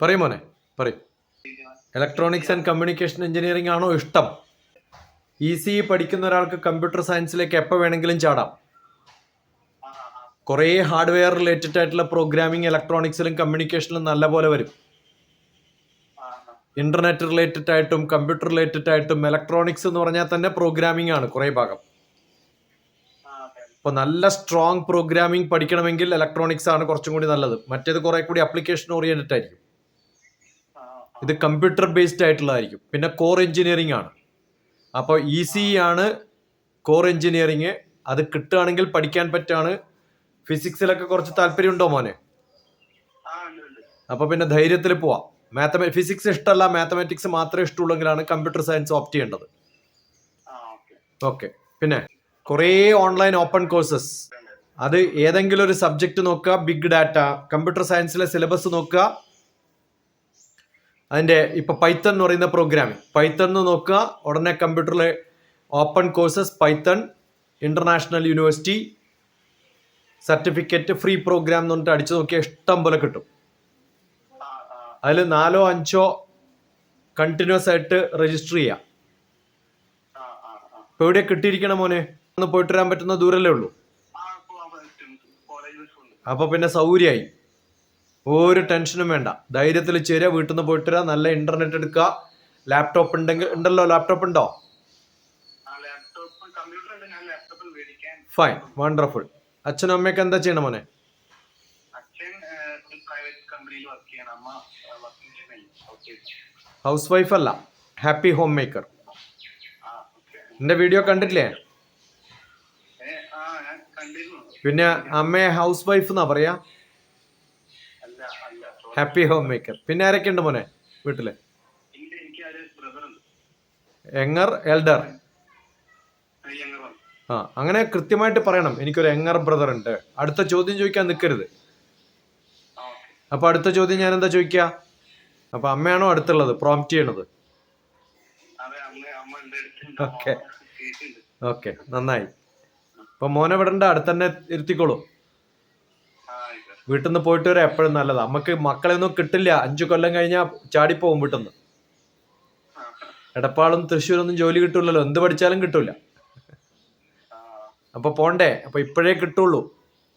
പറയും മോനെ പറയും. ഇലക്ട്രോണിക്സ് ആൻഡ് കമ്മ്യൂണിക്കേഷൻ എഞ്ചിനീയറിംഗ് ആണോ ഇഷ്ടം? ഇ സി പഠിക്കുന്ന ഒരാൾക്ക് കമ്പ്യൂട്ടർ സയൻസിലേക്ക് എപ്പോൾ വേണമെങ്കിലും ചാടാം. കുറേ ഹാർഡ്വെയർ റിലേറ്റഡ് ആയിട്ടുള്ള പ്രോഗ്രാമിംഗ് ഇലക്ട്രോണിക്സിലും കമ്മ്യൂണിക്കേഷനിലും നല്ല പോലെ വരും. ഇന്റർനെറ്റ് റിലേറ്റഡ് ആയിട്ടും കമ്പ്യൂട്ടർ റിലേറ്റഡ് ആയിട്ടും ഇലക്ട്രോണിക്സ് എന്ന് പറഞ്ഞാൽ തന്നെ പ്രോഗ്രാമിംഗ് ആണ് കുറേ ഭാഗം. അപ്പോൾ നല്ല സ്ട്രോങ് പ്രോഗ്രാമിംഗ് പഠിക്കണമെങ്കിൽ ഇലക്ട്രോണിക്സ് ആണ് കുറച്ചും കൂടി നല്ലത്. മറ്റേത് കുറേ കൂടി അപ്ലിക്കേഷൻ ഓറിയന്റഡ് ആയിരിക്കും. ഇത് കമ്പ്യൂട്ടർ ബേസ്ഡ് ആയിട്ടുള്ളതായിരിക്കും. പിന്നെ കോർ എഞ്ചിനീയറിംഗ് ആണ്. അപ്പോൾ ഇ സി ആണ് കോർ എഞ്ചിനീയറിംഗ് അത് കിട്ടുകയാണെങ്കിൽ പഠിക്കാൻ പറ്റാണ് ഫിസിക്സിലൊക്കെ കുറച്ച് താല്പര്യമുണ്ടോ മോനെ? അപ്പോൾ പിന്നെ ധൈര്യത്തിൽ പോവാം. മാത്തമ ഫിസിക്സ് ഇഷ്ടമല്ല മാത്തമാറ്റിക്സ് മാത്രമേ ഇഷ്ടമുള്ളെങ്കിലാണ് കമ്പ്യൂട്ടർ സയൻസ് ഓപ്റ്റ് ചെയ്യേണ്ടത്. ഓക്കെ. പിന്നെ കുറേ ഓൺലൈൻ ഓപ്പൺ കോഴ്സസ് അത് ഏതെങ്കിലും ഒരു സബ്ജക്റ്റ് നോക്കുക ബിഗ് ഡാറ്റ കമ്പ്യൂട്ടർ സയൻസിലെ സിലബസ് നോക്കുക അതിന്റെ ഇപ്പൊ പൈത്തൺ എന്ന് പറയുന്ന പ്രോഗ്രാം പൈത്തൺ എന്ന് നോക്കുക. ഉടനെ കമ്പ്യൂട്ടറിലെ open courses python international university certificate free program എന്ന് പറഞ്ഞിട്ട് അടിച്ചു നോക്കിയാൽ ഇഷ്ടം പോലെ കിട്ടും. അതിൽ നാലോ അഞ്ചോ കണ്ടിന്യൂസ് ആയിട്ട് രജിസ്റ്റർ ചെയ്യാം. ഇപ്പൊ എവിടെ കിട്ടിയിരിക്കണം മോനെ? ഒന്ന് പോയിട്ട് വരാൻ പറ്റുന്ന ദൂരല്ലേ ഉള്ളൂ. അപ്പൊ പിന്നെ സൗകര്യമായി. ഒരു ടെൻഷനും വേണ്ട. ധൈര്യത്തിൽ ചേരുക വീട്ടിൽ നിന്ന് പോയിട്ട് വരാം. നല്ല ഇന്റർനെറ്റ് എടുക്കുക. ലാപ്ടോപ്പ് ഉണ്ടെങ്കിൽ ഉണ്ടല്ലോ ലാപ്ടോപ്പ് ഉണ്ടോ? ഫൈൻ വണ്ടർഫുൾ അച്ഛനും അമ്മയൊക്കെ എന്താ ചെയ്യണം മോനെ? ഹൗസ് വൈഫ് അല്ല ഹാപ്പി ഹോം മേക്കർ എന്റെ വീഡിയോ കണ്ടിട്ടില്ലേ? പിന്നെ അമ്മയെ ഹൗസ് വൈഫ് എന്നാ പറയാ. ഹാപ്പി ഹോം മേക്കർ പിന്നെ ആരൊക്കെ ഉണ്ട് മോനെ വീട്ടിൽ? എങ്ങർ എൽഡർ ആ അങ്ങനെ കൃത്യമായിട്ട് പറയണം. എനിക്കൊരു എങ്ങർ ബ്രദർ ഉണ്ട്. അടുത്ത ചോദ്യം ചോദിക്കാൻ നിൽക്കരുത് അപ്പൊ അടുത്ത ചോദ്യം ഞാൻ എന്താ ചോദിക്കുക അപ്പൊ അമ്മയാണോ അടുത്തുള്ളത്? പ്രോംപ്റ്റ് ചെയ്യണത്. ഓക്കെ. ഓക്കെ നന്നായി. അപ്പൊ മോനെ വിടണ്ട അടുത്തന്നെ ഇരുത്തിക്കോളൂ. വീട്ടിൽ നിന്ന് പോയിട്ട് വരാം എപ്പോഴും നല്ലതാ. നമുക്ക് മക്കളെ ഒന്നും കിട്ടില്ല. അഞ്ചു കൊല്ലം കഴിഞ്ഞാൽ ചാടിപ്പോവും വീട്ടിൽ നിന്ന് എടപ്പാളും തൃശ്ശൂരൊന്നും ജോലി കിട്ടൂലല്ലോ. എന്ത് പഠിച്ചാലും കിട്ടൂല. അപ്പൊ പോണ്ടേ. അപ്പൊ ഇപ്പോഴേ കിട്ടുള്ളൂ.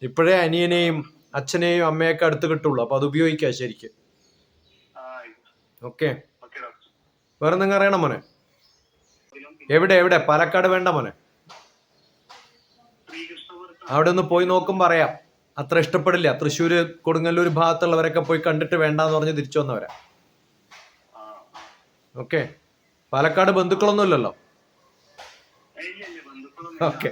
ഇപ്പോഴേ അനിയനെയും അച്ഛനെയും അമ്മയൊക്കെ അടുത്ത് കിട്ടുള്ളൂ. അപ്പൊ അത് ഉപയോഗിക്കാം ശരിക്ക്. ഓക്കെ. വേറെ നിങ്ങൾ അറിയണം മോനെ? എവിടെ എവിടെ? പാലക്കാട് വേണ്ട മോനെ. അവിടെ ഒന്ന് പോയി നോക്കും പറയാം. അത്ര ഇഷ്ടപ്പെടില്ല. തൃശ്ശൂര് കൊടുങ്ങല്ലൂർ ഭാഗത്തുള്ളവരൊക്കെ പോയി കണ്ടിട്ട് വേണ്ടാന്ന് പറഞ്ഞ് തിരിച്ചു വന്നവരാ. ഓക്കെ. പാലക്കാട് ബന്ധുക്കളൊന്നും ഇല്ലല്ലോ? ഓക്കെ.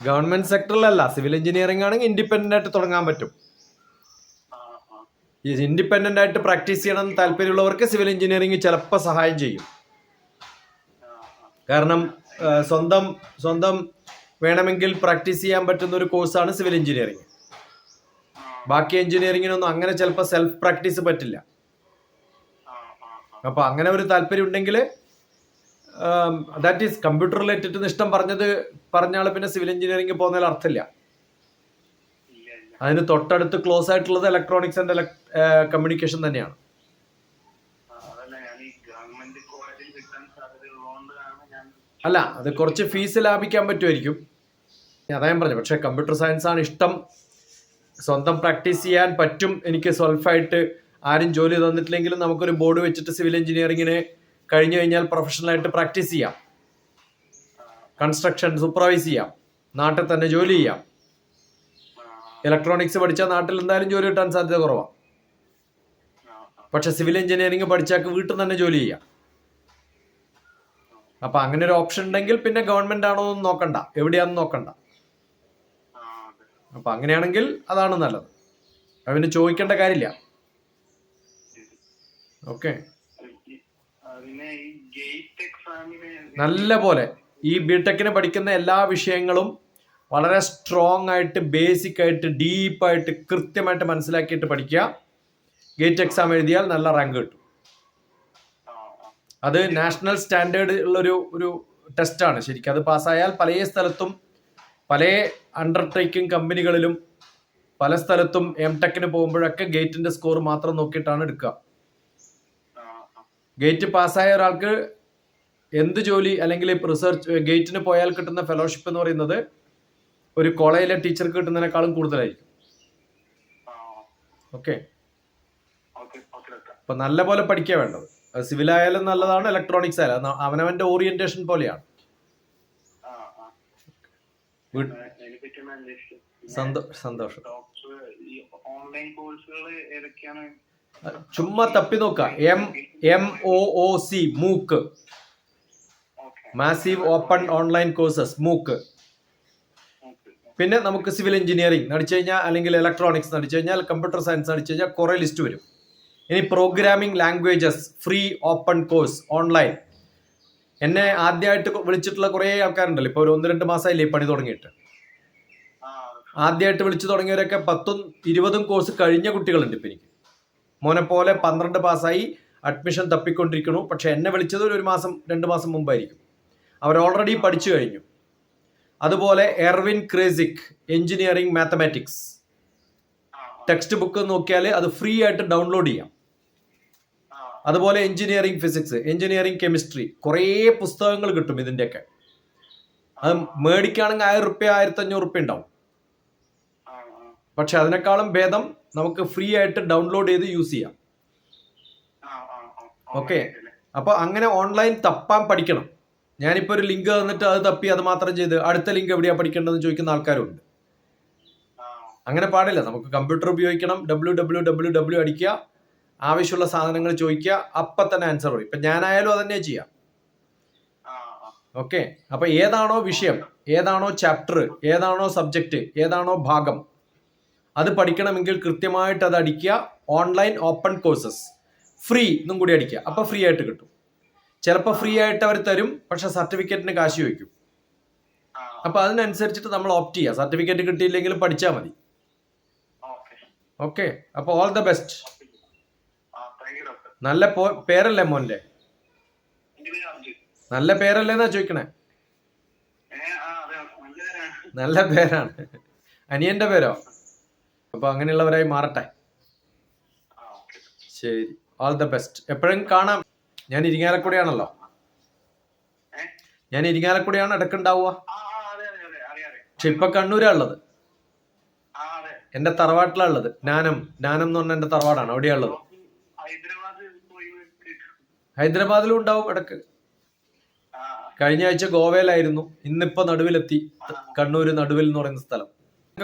ഗവൺമെന്റ് സെക്ടറിലല്ല. സിവിൽ എഞ്ചിനീയറിംഗ് ആണെങ്കിൽ ഇൻഡിപെൻഡന്റ് ആയിട്ട് തുടങ്ങാൻ പറ്റും. ഇൻഡിപെൻഡന്റ് ആയിട്ട് പ്രാക്ടീസ് ചെയ്യണം താല്പര്യമുള്ളവർക്ക് സിവിൽ എഞ്ചിനീയറിംഗ് ചിലപ്പോൾ സഹായം ചെയ്യും. കാരണം സ്വന്തം സ്വന്തം വേണമെങ്കിൽ പ്രാക്ടീസ് ചെയ്യാൻ പറ്റുന്ന ഒരു കോഴ്സാണ് സിവിൽ എഞ്ചിനീയറിംഗ്. ബാക്കി എഞ്ചിനീയറിംഗിനൊന്നും അങ്ങനെ ചിലപ്പോൾ സെൽഫ് പ്രാക്ടീസ് പറ്റില്ല. ആ ആ ആ അപ്പൊ അങ്ങനെ ഒരു താല്പര്യം ഉണ്ടെങ്കിൽ ദാറ്റ് ഈസ് കമ്പ്യൂട്ടർ റിലേറ്റഡ് ഇഷ്ടം പറഞ്ഞത് പറഞ്ഞാൽ പിന്നെ സിവിൽ എഞ്ചിനീയറിംഗ് പോകുന്നതിൽ അർത്ഥമില്ല. അതിന് തൊട്ടടുത്ത് ക്ലോസ് ആയിട്ടുള്ളത് ഇലക്ട്രോണിക്സ് ആൻഡ് കമ്മ്യൂണിക്കേഷൻ തന്നെയാണ് ആ, അതല്ല ഞാൻ ഈ ഗവൺമെന്റ് കോളേജിൽ കിട്ടാൻ സാധ്യതയുള്ളതുകൊണ്ടാണ് ഞാൻ അല്ല അത് കുറച്ച് ഫീസ് ലാഭിക്കാൻ പറ്റുമായിരിക്കും. അതാ ഞാൻ പറഞ്ഞു പക്ഷേ കമ്പ്യൂട്ടർ സയൻസ് ആണ് ഇഷ്ടം. സ്വന്തം പ്രാക്ടീസ് ചെയ്യാൻ പറ്റും. എനിക്ക് സെൽഫായിട്ട് ആരും ജോലി തന്നിട്ടില്ലെങ്കിലും നമുക്കൊരു ബോർഡ് വെച്ചിട്ട് സിവിൽ എഞ്ചിനീയറിങ്ങിന് കഴിഞ്ഞു കഴിഞ്ഞാൽ പ്രൊഫഷണലായിട്ട് പ്രാക്ടീസ് ചെയ്യാം. കൺസ്ട്രക്ഷൻ സൂപ്പർവൈസ് ചെയ്യാം. നാട്ടിൽ തന്നെ ജോലി ചെയ്യാം. ഇലക്ട്രോണിക്സ് പഠിച്ചാൽ നാട്ടിൽ എന്തായാലും ജോലി കിട്ടാൻ സാധ്യത കുറവാണ് പക്ഷെ സിവിൽ എഞ്ചിനീയറിംഗ് പഠിച്ചാൽ വീട്ടിൽ തന്നെ ജോലി ചെയ്യാം. അപ്പൊ അങ്ങനെ ഒരു ഓപ്ഷൻ ഉണ്ടെങ്കിൽ പിന്നെ ഗവൺമെന്റ് ആണോ എന്ന് നോക്കണ്ട. എവിടെയാണെന്ന് നോക്കണ്ട. അപ്പൊ അങ്ങനെയാണെങ്കിൽ അതാണ് നല്ലത്. അവന് ചോദിക്കേണ്ട കാര്യമില്ല. ഓക്കെ. നല്ല പോലെ. ഈ ബിടെക്കിന് പഠിക്കുന്ന എല്ലാ വിഷയങ്ങളും വളരെ സ്ട്രോങ് ആയിട്ട് ബേസിക് ആയിട്ട് ഡീപ്പായിട്ട് കൃത്യമായിട്ട് മനസ്സിലാക്കിയിട്ട് പഠിക്കുക. ഗേറ്റ് എക്സാം എഴുതിയാൽ നല്ല റാങ്ക് കിട്ടും. അത് നാഷണൽ സ്റ്റാൻഡേർഡ് ഉള്ളൊരു ഒരു ടെസ്റ്റാണ്. ശരിക്കും അത് പാസ്സായാൽ പല സ്ഥലത്തും പല അണ്ടർടേക്കിംഗ് കമ്പനികളിലും പല സ്ഥലത്തും എം ടെക്കിന് പോകുമ്പോഴൊക്കെ ഗേറ്റിന്റെ സ്കോർ മാത്രം നോക്കിയിട്ടാണ് എടുക്കുക. ഗേറ്റ് പാസ്സായ ഒരാൾക്ക് എന്ത് ജോലി അല്ലെങ്കിൽ റിസർച്ച് ഗേറ്റിന് പോയാൽ കിട്ടുന്ന ഫെലോഷിപ്പ് എന്ന് പറയുന്നത് ഒരു കോളേജിലെ ടീച്ചർക്ക് കിട്ടുന്നതിനേക്കാളും കൂടുതലായിരിക്കും. ഓക്കെ? അപ്പൊ നല്ല പോലെ പഠിക്കുക വേണ്ടത്. സിവിൽ ആയാലും നല്ലതാണ് ഇലക്ട്രോണിക്സ് ആയാലും. അവനവന്റെ ഓറിയന്റേഷൻ പോലെയാണ്. സന്തോഷം. ചുമ്മാ തപ്പി നോക്ക. M M O O C MOOC. Massive open online courses MOOC. പിന്നെ നമുക്ക് സിവിൽ എഞ്ചിനീയറിംഗ് നടിച്ചു കഴിഞ്ഞാൽ അല്ലെങ്കിൽ ഇലക്ട്രോണിക്സ് നടിച്ചു കഴിഞ്ഞാൽ കമ്പ്യൂട്ടർ സയൻസ് നടിച്ചു കഴിഞ്ഞാൽ കുറേ ലിസ്റ്റ് വരും. ഇനി programming languages free open course online എന്നെ ആദ്യമായിട്ട് വിളിച്ചിട്ടുള്ള കുറേ ആൾക്കാരുണ്ടല്ലോ. ഇപ്പോൾ ഒരു ഒന്ന് രണ്ട് മാസമായില്ലേ പണി തുടങ്ങിയിട്ട്. ആദ്യമായിട്ട് വിളിച്ചു തുടങ്ങിയവരൊക്കെ പത്തും ഇരുപതും കോഴ്സ് കഴിഞ്ഞ കുട്ടികളുണ്ട് ഇപ്പം എനിക്ക്. മോനെ പോലെ പന്ത്രണ്ട് പാസ്സായി അഡ്മിഷൻ തപ്പിക്കൊണ്ടിരിക്കണു പക്ഷേ എന്നെ വിളിച്ചത് ഒരു മാസം രണ്ട് മാസം മുമ്പായിരിക്കും. അവർ ഓൾറെഡി പഠിച്ചു കഴിഞ്ഞു. അതുപോലെ Erwin Kreyszig engineering mathematics textbook നോക്കിയാൽ അത് ഫ്രീ ആയിട്ട് ഡൗൺലോഡ് ചെയ്യാം. അതുപോലെ എഞ്ചിനീയറിംഗ് ഫിസിക്സ് എഞ്ചിനീയറിംഗ് കെമിസ്ട്രി കുറേ പുസ്തകങ്ങൾ കിട്ടും ഇതിന്റെയൊക്കെ. അത് മേടിക്കുകയാണെങ്കിൽ ആയിരം റുപ്യ ആയിരത്തി അഞ്ഞൂറ് റുപ്യ ഉണ്ടാവും. പക്ഷെ അതിനേക്കാളും ഭേദം നമുക്ക് ഫ്രീ ആയിട്ട് ഡൗൺലോഡ് ചെയ്ത് യൂസ് ചെയ്യാം. ഓക്കെ അപ്പോൾ അങ്ങനെ ഓൺലൈൻ തപ്പാൻ പഠിക്കണം. ഞാനിപ്പോൾ ഒരു ലിങ്ക് തന്നിട്ട് അത് തപ്പി അത് മാത്രം ചെയ്ത് അടുത്ത ലിങ്ക് എവിടെയാ പഠിക്കേണ്ടതെന്ന് ചോദിക്കുന്ന ആൾക്കാരുണ്ട്. അങ്ങനെ പാടില്ല. നമുക്ക് കമ്പ്യൂട്ടർ ഉപയോഗിക്കണം. ഡബ്ല്യൂ ഡബ്ല്യൂ ഡബ്ല്യൂ ഡബ്ല്യൂ അടിക്കുക. ആവശ്യമുള്ള സാധനങ്ങൾ ചോദിക്കുക അപ്പം തന്നെ ആൻസർ പറയും. ഇപ്പം ഞാനായാലും അതന്നെ ചെയ്യാം. ആ ആ ഓക്കെ അപ്പോൾ ഏതാണോ വിഷയം ഏതാണോ ചാപ്റ്റർ ഏതാണോ സബ്ജക്റ്റ് ഏതാണോ ഭാഗം അത് പഠിക്കണമെങ്കിൽ കൃത്യമായിട്ട് അത് അടിക്കുക. ഓൺലൈൻ ഓപ്പൺ കോഴ്സസ് ഫ്രീ എന്നും കൂടി അടിക്കുക. അപ്പോൾ ഫ്രീ ആയിട്ട് കിട്ടും. ചിലപ്പോൾ ഫ്രീ ആയിട്ട് അവർ തരും പക്ഷെ സർട്ടിഫിക്കറ്റിന് കാശ് ചോദിക്കും. അപ്പൊ അതിനനുസരിച്ചിട്ട് നമ്മൾ ഓപ്റ്റ് ചെയ്യുക. സർട്ടിഫിക്കറ്റ് കിട്ടിയില്ലെങ്കിലും പഠിച്ചാൽ മതി. ഓക്കെ ഓക്കെ അപ്പോൾ ഓൾ ദ ബെസ്റ്റ് ആ താങ്ക് യു ഡോക്ടർ നല്ല പേരല്ലേ അർജുൻ നല്ല പേരല്ലേന്നാ ചോദിക്കണേ? നല്ല പേരാണ്. അനിയന്റെ പേരോ? അപ്പൊ അങ്ങനെയുള്ളവരായി മാറട്ടെ. ശരി. ഓൾ ദ ബെസ്റ്റ് എപ്പോഴും കാണാം. ഞാൻ ഇരിങ്ങാലക്കുടിയാണല്ലോ. ഞാൻ ഇരിങ്ങാലക്കുടിയാണ് ഇടക്കുണ്ടാവുക. പക്ഷെ ഇപ്പൊ കണ്ണൂരാ ഉള്ളത്. എന്റെ തറവാട്ടിലാ ഉള്ളത്. ജ്ഞാനം ജ്ഞാനം എന്ന് പറഞ്ഞ എന്റെ തറവാടാണ്. അവിടെയാ ഉള്ളത്. ഹൈദരാബാദിലും ഉണ്ടാവും ഇടയ്ക്ക്. കഴിഞ്ഞ ആഴ്ച ഗോവയിലായിരുന്നു. ഇന്നിപ്പോ നടുവിലെത്തി. കണ്ണൂര് നടുവിൽ എന്ന് പറയുന്ന സ്ഥലം.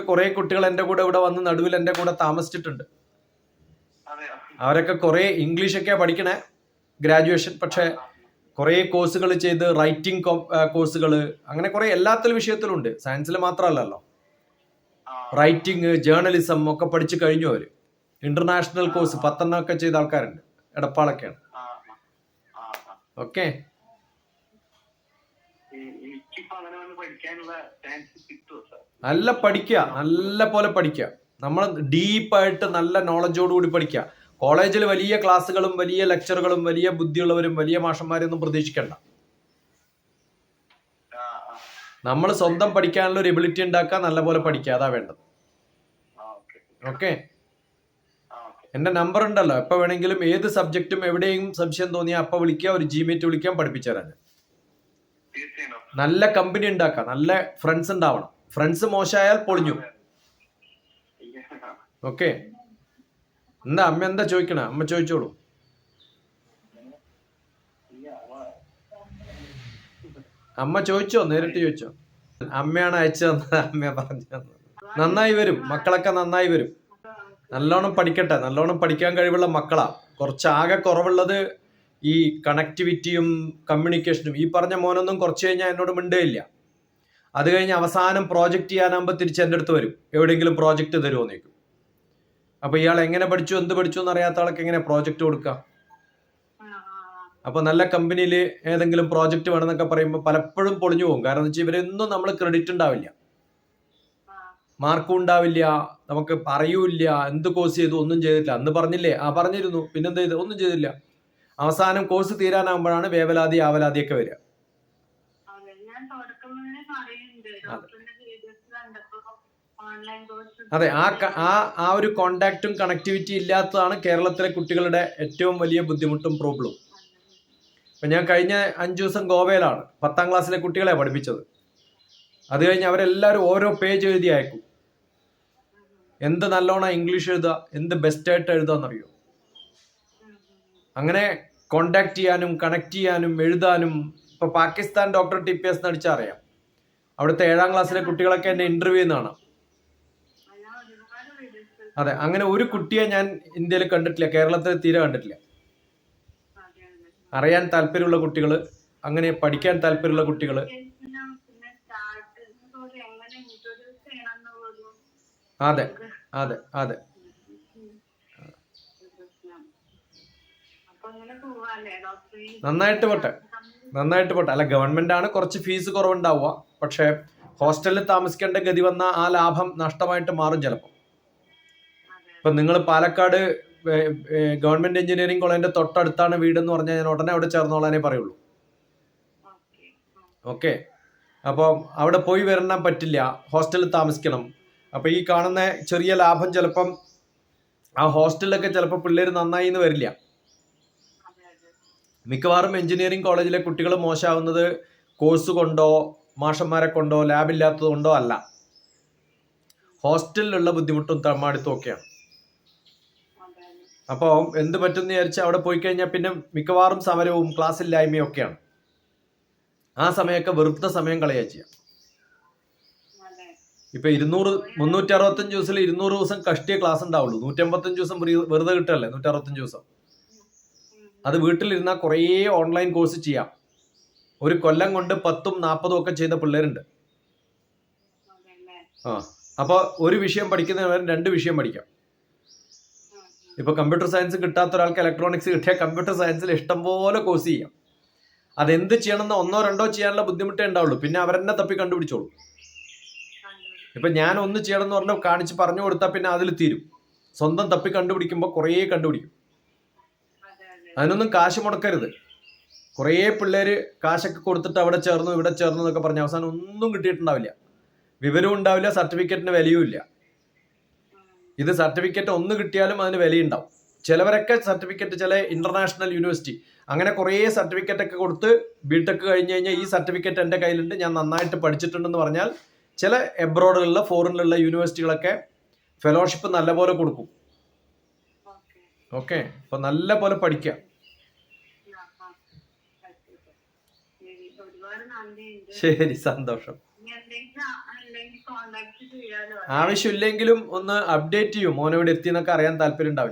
കുറെ കുട്ടികൾ എന്റെ കൂടെ ഇവിടെ വന്ന് നടുവിൽ എന്റെ കൂടെ താമസിച്ചിട്ടുണ്ട്. അവരൊക്കെ കുറെ ഇംഗ്ലീഷൊക്കെയാ പഠിക്കണേ. ഗ്രാജുവേഷൻ പക്ഷെ കുറേ കോഴ്സുകൾ ചെയ്ത് റൈറ്റിംഗ് കോഴ്സുകൾ അങ്ങനെ കുറെ എല്ലാത്തിലും വിഷയത്തിലും ഉണ്ട് സയൻസിൽ മാത്രമല്ലല്ലോ. റൈറ്റിംഗ് ജേർണലിസം ഒക്കെ പഠിച്ചു കഴിഞ്ഞു അവർ. ഇന്റർനാഷണൽ കോഴ്സ് പത്തെണ്ണം ഒക്കെ ചെയ്ത ആൾക്കാരുണ്ട്. എടപ്പാളൊക്കെയാണ് ആ ആ ആ ഓക്കെ ഈ- എനിക്കിപ്പോ അങ്ങനെ വന്ന് പഠിക്കാനുള്ള ചാൻസ് കിട്ടുമോ സാർ? നല്ല പഠിക്കുക നല്ല പോലെ പഠിക്കുക നമ്മൾ ഡീപ്പായിട്ട് നല്ല നോളജോട് കൂടി പഠിക്കുക കോളേജിൽ വലിയ ക്ലാസ്സുകളും വലിയ ലെക്ചറുകളും വലിയ ബുദ്ധിയുള്ളവരും വലിയ മാഷന്മാരൊന്നും പ്രതീക്ഷിക്കണ്ട. നമ്മൾ സ്വന്തം പഠിക്കാനുള്ള ഒരു എബിലിറ്റി ഉണ്ടാക്കുക നല്ല പോലെ പഠിക്കുക അതാ വേണ്ടത്. Okay okay. ഓക്കെ എന്റെ നമ്പർ ഉണ്ടല്ലോ. എപ്പോൾ വേണമെങ്കിലും ഏത് സബ്ജക്റ്റും എവിടെയും സംശയം തോന്നിയാൽ അപ്പോൾ വിളിക്കുക ഒരു ജിമേറ്റ് വിളിക്കാൻ പഠിപ്പിച്ചു തരാൻ നല്ല കമ്പനി ഉണ്ടാക്കുക നല്ല ഫ്രണ്ട്സ് ഉണ്ടാവണം. ഫ്രണ്ട്സ് മോശമായാൽ പൊളിഞ്ഞു. ഓക്കെ എന്താ അമ്മ എന്താ ചോദിക്കണേ? അമ്മ ചോദിച്ചോളൂ. അമ്മ ചോദിച്ചോ? നേരിട്ട് ചോദിച്ചോ? അമ്മയാണ് അയച്ചു തന്നത് അമ്മ പറഞ്ഞു തന്നത് നന്നായി വരും. മക്കളൊക്കെ നന്നായി വരും. നല്ലോണം പഠിക്കട്ടെ നല്ലോണം പഠിക്കാൻ കഴിവുള്ള മക്കളാ. കുറച്ച് ആകെ കുറവുള്ളത് ഈ കണക്ടിവിറ്റിയും കമ്മ്യൂണിക്കേഷനും ഈ പറഞ്ഞ മോനൊന്നും കുറച്ച് കഴിഞ്ഞാൽ എന്നോട് മിണ്ടേയില്ല. അത് കഴിഞ്ഞ് അവസാനം പ്രോജക്റ്റ് ചെയ്യാനാകുമ്പോൾ തിരിച്ച് എന്റെ അടുത്ത് വരും. എവിടെയെങ്കിലും പ്രോജക്റ്റ് തരുമോ അപ്പൊ അപ്പോൾ ഇയാൾ എങ്ങനെ പഠിച്ചു എന്ത് പഠിച്ചു എന്ന് അറിയാത്ത ആൾക്ക് എങ്ങനെ പ്രോജക്റ്റ് കൊടുക്കാം? അപ്പോൾ നല്ല കമ്പനിയിൽ ഏതെങ്കിലും പ്രോജക്റ്റ് വേണമെന്നൊക്കെ പറയുമ്പോൾ പലപ്പോഴും പൊളിഞ്ഞു പോകും. കാരണം എന്ന് വെച്ചാൽ ഇവരൊന്നും നമ്മൾ ക്രെഡിറ്റ് ഉണ്ടാവില്ല. മാർക്കും ഉണ്ടാവില്ല നമുക്ക് പറയൂല്ല എന്ത് കോഴ്സ് ചെയ്തു ഒന്നും ചെയ്തിട്ടില്ല. അന്ന് പറഞ്ഞില്ലേ? ആ പറഞ്ഞിരുന്നു. പിന്നെന്ത് ചെയ്തു? ഒന്നും ചെയ്തില്ല. അവസാനം കോഴ്സ് തീരാനാകുമ്പോഴാണ് വേവലാതി ആവലാതി ഒക്കെ വരിക. അതെ ആ ആ ആ ഒരു കോണ്ടാക്റ്റും കണക്ടിവിറ്റി ഇല്ലാത്തതാണ് കേരളത്തിലെ കുട്ടികളുടെ ഏറ്റവും വലിയ ബുദ്ധിമുട്ടും പ്രോബ്ലവും ഇപ്പം ഞാൻ കഴിഞ്ഞ അഞ്ച് ദിവസം ഗോവയിലാണ്. പത്താം ക്ലാസ്സിലെ കുട്ടികളെ പഠിപ്പിച്ചത്. അത് കഴിഞ്ഞ് അവരെല്ലാവരും ഓരോ പേജ് എഴുതി അയക്കും. എന്ത് നല്ലോണം ഇംഗ്ലീഷ് എഴുതുക എന്ത് ബെസ്റ്റ് ബെസ്റ്റായിട്ട് എഴുതാന്നറിയോ അങ്ങനെ കോണ്ടാക്ട് ചെയ്യാനും കണക്ട് ചെയ്യാനും എഴുതാനും ഇപ്പൊ Pakistan doctor T P S നടിച്ചാൽ അറിയാം. അവിടുത്തെ ഏഴാം ക്ലാസ്സിലെ കുട്ടികളൊക്കെ എന്നെ ഇന്റർവ്യൂ ഞാൻ അതെ അങ്ങനെ ഒരു കുട്ടിയെ ഞാൻ ഇന്ത്യയിൽ കണ്ടിട്ടില്ല കേരളത്തിൽ തീരെ കണ്ടിട്ടില്ല. അറിയാൻ താല്പര്യമുള്ള കുട്ടികൾ അങ്ങനെ പഠിക്കാൻ താല്പര്യമുള്ള കുട്ടികൾ അതെ. അതെ അതെ. നന്നായിട്ട് പോട്ടെ. നന്നായിട്ട് പോട്ടെ. അല്ല ഗവൺമെന്റ് ആണ് കുറച്ച് ഫീസ് കുറവുണ്ടാവുക. പക്ഷെ ഹോസ്റ്റലിൽ താമസിക്കേണ്ട ഗതി വന്ന ആ ലാഭം നഷ്ടമായിട്ട് മാറും ചിലപ്പോൾ ഇപ്പൊ നിങ്ങൾ പാലക്കാട് ഗവൺമെന്റ് എഞ്ചിനീയറിംഗ് കോളേജിന്റെ തൊട്ടടുത്താണ് എന്ന് പറഞ്ഞാൽ ഞാൻ ഉടനെ അവിടെ ചേർന്നോളാനേ പറയുള്ളൂ. Okay okay. അപ്പോൾ അവിടെ പോയി വരണം പറ്റില്ല. ഹോസ്റ്റലിൽ താമസിക്കണം. അപ്പോൾ ഈ കാണുന്ന ചെറിയ ലാഭം ചിലപ്പം ആ ഹോസ്റ്റലിലൊക്കെ ചിലപ്പോൾ പിള്ളേർ നന്നായി എന്ന് വരില്ല. മിക്കവാറും എഞ്ചിനീയറിംഗ് കോളേജിലെ കുട്ടികൾ മോശമാവുന്നത് കോഴ്സ് കൊണ്ടോ മാഷന്മാരെ കൊണ്ടോ ലാബില്ലാത്തത് കൊണ്ടോ അല്ല. ഹോസ്റ്റലിലുള്ള ബുദ്ധിമുട്ടും തമ്മാടിത്തും ഒക്കെയാണ്. അപ്പോൾ എന്ത് പറ്റും എന്ന് വിചാരിച്ചാൽ അവിടെ പോയി കഴിഞ്ഞാൽ പിന്നെ മിക്കവാറും സമരവും ക്ലാസ് ഇല്ലായ്മയും ഒക്കെയാണ്. ആ സമയമൊക്കെ വെറുത്ത സമയം കളയുക ചെയ്യാം. ഇപ്പൊ ഇരുന്നൂറ് മുന്നൂറ്റി അറുപത്തഞ്ച് ദിവസത്തിൽ ഇരുന്നൂറ് ദിവസം കഷ്ടിയ ക്ലാസ് ഉണ്ടാവുള്ളൂ. നൂറ്റമ്പത്തഞ്ച് ദിവസം വെറു- വെറുതെ കിട്ടല്ലേ നൂറ്റി അറുപത്തഞ്ച് ദിവസം? അത് വീട്ടിലിരുന്നാൽ കുറേ ഓൺലൈൻ കോഴ്സ് ചെയ്യാം. ഒരു കൊല്ലം കൊണ്ട് പത്തും നാൽപ്പതും ഒക്കെ ചെയ്ത പിള്ളേരുണ്ട്. ആ അപ്പോൾ ഒരു വിഷയം പഠിക്കുന്നവരും രണ്ട് വിഷയം പഠിക്കാം. ഇപ്പൊ കമ്പ്യൂട്ടർ സയൻസ് കിട്ടാത്ത ഒരാൾക്ക് ഇലക്ട്രോണിക്സ് കിട്ടിയാൽ കമ്പ്യൂട്ടർ സയൻസിൽ ഇഷ്ടം പോലെ കോഴ്സ് ചെയ്യാം. അതെന്ത് ചെയ്യണമെന്ന് ഒന്നോ രണ്ടോ ചെയ്യാനുള്ള ബുദ്ധിമുട്ടേ ഉണ്ടാവുള്ളൂ. പിന്നെ അവരെന്നെ തപ്പി കണ്ടുപിടിച്ചോളൂ. ഇപ്പൊ ഞാൻ ഒന്ന് ചെയ്യണം എന്ന് പറഞ്ഞാൽ കാണിച്ച് പറഞ്ഞു കൊടുത്താൽ പിന്നെ അതിൽ തീരും. സ്വന്തം തപ്പി കണ്ടുപിടിക്കുമ്പോൾ കുറേ കണ്ടുപിടിക്കും. അതെ അതെ അതിനൊന്നും കാശ് മുടക്കരുത്. കുറേ പിള്ളേര് കാശൊക്കെ കൊടുത്തിട്ട് അവിടെ ചേർന്നു ഇവിടെ ചേർന്നു എന്നൊക്കെ പറഞ്ഞ് അവസാനം ഒന്നും കിട്ടിയിട്ടുണ്ടാവില്ല. വിവരവും ഉണ്ടാവില്ല സർട്ടിഫിക്കറ്റിന് വിലയും ഇല്ല. ഇത് സർട്ടിഫിക്കറ്റ് ഒന്ന് കിട്ടിയാലും അതിന് വിലയുണ്ടാവും ചിലവരൊക്കെ സർട്ടിഫിക്കറ്റ് ചില ഇന്റർനാഷണൽ യൂണിവേഴ്സിറ്റി അങ്ങനെ കുറേ സർട്ടിഫിക്കറ്റ് ഒക്കെ കൊടുത്ത് ബിടെക് കഴിഞ്ഞ് കഴിഞ്ഞാൽ ഈ സർട്ടിഫിക്കറ്റ് എന്റെ കയ്യിലുണ്ട് ഞാൻ നന്നായിട്ട് പഠിച്ചിട്ടുണ്ടെന്ന് പറഞ്ഞാൽ ചില എബ്രോഡിലുള്ള ഫോറിനിലുള്ള യൂണിവേഴ്സിറ്റികളൊക്കെ ഫെലോഷിപ്പ് നല്ലപോലെ കൊടുക്കും. ഓക്കെ അപ്പൊ നല്ല പോലെ പഠിക്കാം ശരി സന്തോഷം. ആവശ്യമില്ലെങ്കിലും ഒന്ന് അപ്ഡേറ്റ് ചെയ്യും. മോനോട് എത്തി എന്നൊക്കെ അറിയാൻ താല്പര്യം ഉണ്ടാവില്ല